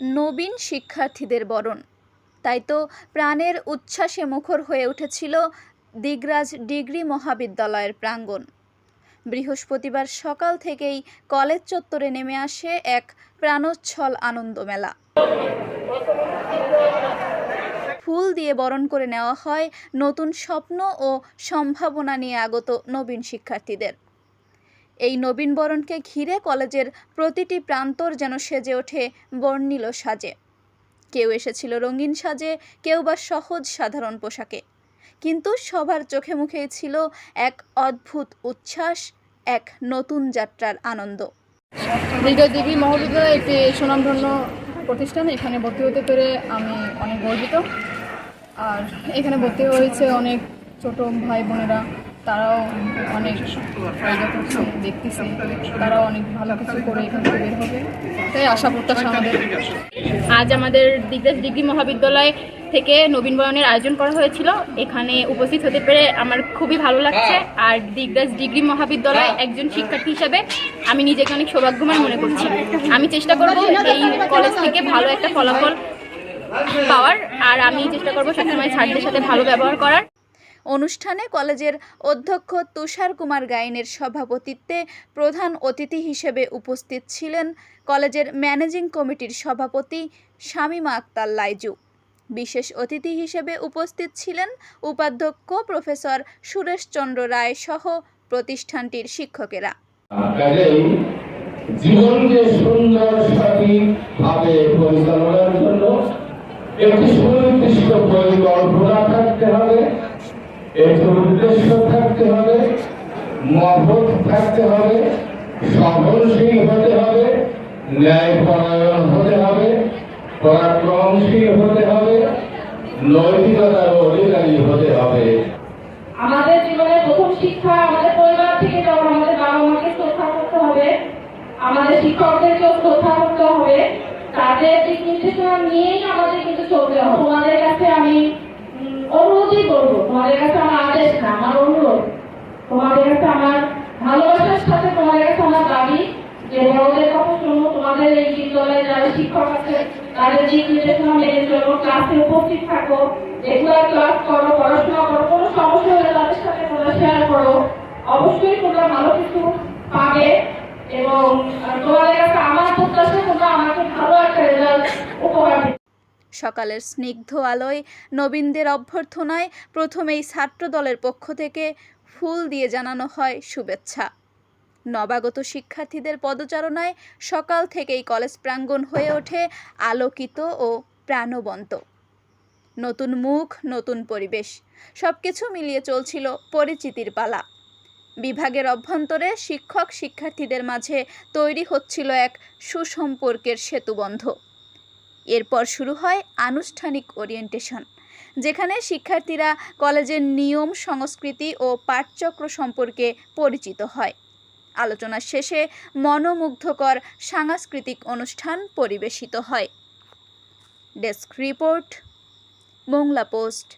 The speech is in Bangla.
নবীন শিক্ষার্থীদের বরণ। তাই তো প্রাণের উচ্ছ্বাসে মুখর হয়ে উঠেছিল দিগরাজ ডিগ্রি মহাবিদ্যালয়ের প্রাঙ্গণ। বৃহস্পতিবার সকাল থেকেই কলেজ চত্বরে নেমে আসে এক প্রাণোচ্ছল আনন্দ মেলা। ফুল দিয়ে বরণ করে নেওয়া হয় নতুন স্বপ্ন ও সম্ভাবনা নিয়ে আগত নবীন শিক্ষার্থীদের। এই নবীনবরণকে ঘিরে কলেজের প্রতিটি প্রান্তর যেন সেজে ওঠে বর্ণিল সাজে। কেউ এসেছিল রঙিন সাজে, কেউ বা সহজ সাধারণ পোশাকে। কিন্তু সবার চোখে মুখেই ছিল এক অদ্ভুত উচ্ছ্বাস, এক নতুন যাত্রার আনন্দ। দিগজ ডিগ্রি মহাবিদ্যালয় একটি সুনামধন্য প্রতিষ্ঠান, এখানে ভর্তি হতে পেরে আমি অনেক গর্বিত। আর এখানে ভর্তি হয়েছে অনেক ছোট ভাই বোনেরা তারাও অনেক করছে, দেখতেছি। তারাও অনেক ভালো কিছু করে এখান থেকে বের হবে। তাই আশা প্রত্যাশা আমাদের। আজ আমাদের দিগদাস ডিগ্রি মহাবিদ্যালয় থেকে নবীন বরণের আয়োজন করা হয়েছিল। এখানে উপস্থিত হতে পেরে আমার খুবই ভালো লাগছে। আর দিগদাস ডিগ্রি মহাবিদ্যালয় একজন শিক্ষার্থী হিসেবে আমি নিজেকে অনেক সৌভাগ্যবান মনে করছি। আমি চেষ্টা করব এই কলেজ থেকে ভালো একটা ফলাফল পাওয়ার। আর আমি চেষ্টা করব সবসময় ছাত্রদের সাথে ভালো ব্যবহার করার। অনুষ্ঠানে কলেজের অধ্যক্ষ তুষার কুমার গাইনের সভাপতিত্বে প্রধান অতিথি হিসেবে উপস্থিত ছিলেন কলেজের ম্যানেজিং কমিটির সভাপতি শামীমা আক্তার লাইজু। বিশেষ অতিথি হিসেবে উপস্থিত ছিলেন উপাধ্যক্ষ প্রফেসর সুরেশচন্দ্র রায় সহ প্রতিষ্ঠানটির শিক্ষকেরা। জীবনকে সুন্দর সঠিকভাবে পরিচালনার জন্য একটি সুনির্দিষ্ট পরিকল্পনা থাকতে হবে। একটি উদ্দেশ্য থাকতে হবে, মহৎ থাকতে হবে, সহনশীল হতে হবে, ন্যায়পরায়ণ হতে হবে, পরাক্রমশীল হতে হবে নৈতিকতার অধিকারী হতে হবে। আমাদের জীবনের প্রথম শিক্ষা আমাদের পরিবার থেকে যেমন আমাদের বাবা মাকে শ্রদ্ধা করতে হবে, আমাদের শিক্ষকদেরকেও শ্রদ্ধা করতে হবে, তাদের দিক নির্দেশনা নিয়েই আমাদের কিন্তু চলতে হবে। তোমাদের কাছে আমি অনুরোধই করব, তোমাদের কাছে আমার আদেশ না, আমার অনুরোধ। তোমাদের কাছে আমার ভালোবাসার সাথে তোমাদের কাছে আমার দাবি যে বড়দের কথা শুনব, তোমাদের এই বিদ্যালয়ে যারা শিক্ষক আছে, তাদের দিক নির্দেশনা মেনে চলো ক্লাসে উপস্থিত থাকো রেগুলার ক্লাস করো পড়াশোনা করো কোনো সমস্যা হলে তাদের সাথে তোমরা শেয়ার করো অবশ্যই তোমরা ভালো কিছু পাবে এবং তোমাদের কাছে আমার প্রত্যাশা তোমরা আমাকে ভালো একটা রেজাল্ট উপহার দিবে। সকালের স্নিগ্ধ আলোয় নবীনদের অভ্যর্থনায় প্রথমেই ছাত্র দলের পক্ষ থেকে ফুল দিয়ে জানানো হয় শুভেচ্ছা। নবাগত শিক্ষার্থীদের পদচারণায় সকাল থেকেই কলেজ প্রাঙ্গণ হয়ে ওঠে আলোকিত ও প্রাণবন্ত। নতুন মুখ, নতুন পরিবেশ সব কিছু মিলিয়ে চলছিল পরিচিতির পালা। বিভাগের অভ্যন্তরে শিক্ষক শিক্ষার্থীদের মাঝে তৈরি হচ্ছিল এক সুসম্পর্কের সেতুবন্ধ। এরপর শুরু হয় আনুষ্ঠানিক ওরিয়েন্টেশন, যেখানে শিক্ষার্থীরা কলেজের নিয়ম, সংস্কৃতি ও পাঠচক্র সম্পর্কে পরিচিত হয়। আলোচনার শেষে মনোমুগ্ধকর সাংস্কৃতিক অনুষ্ঠান পরিবেশিত হয়। Desk report Mongla post.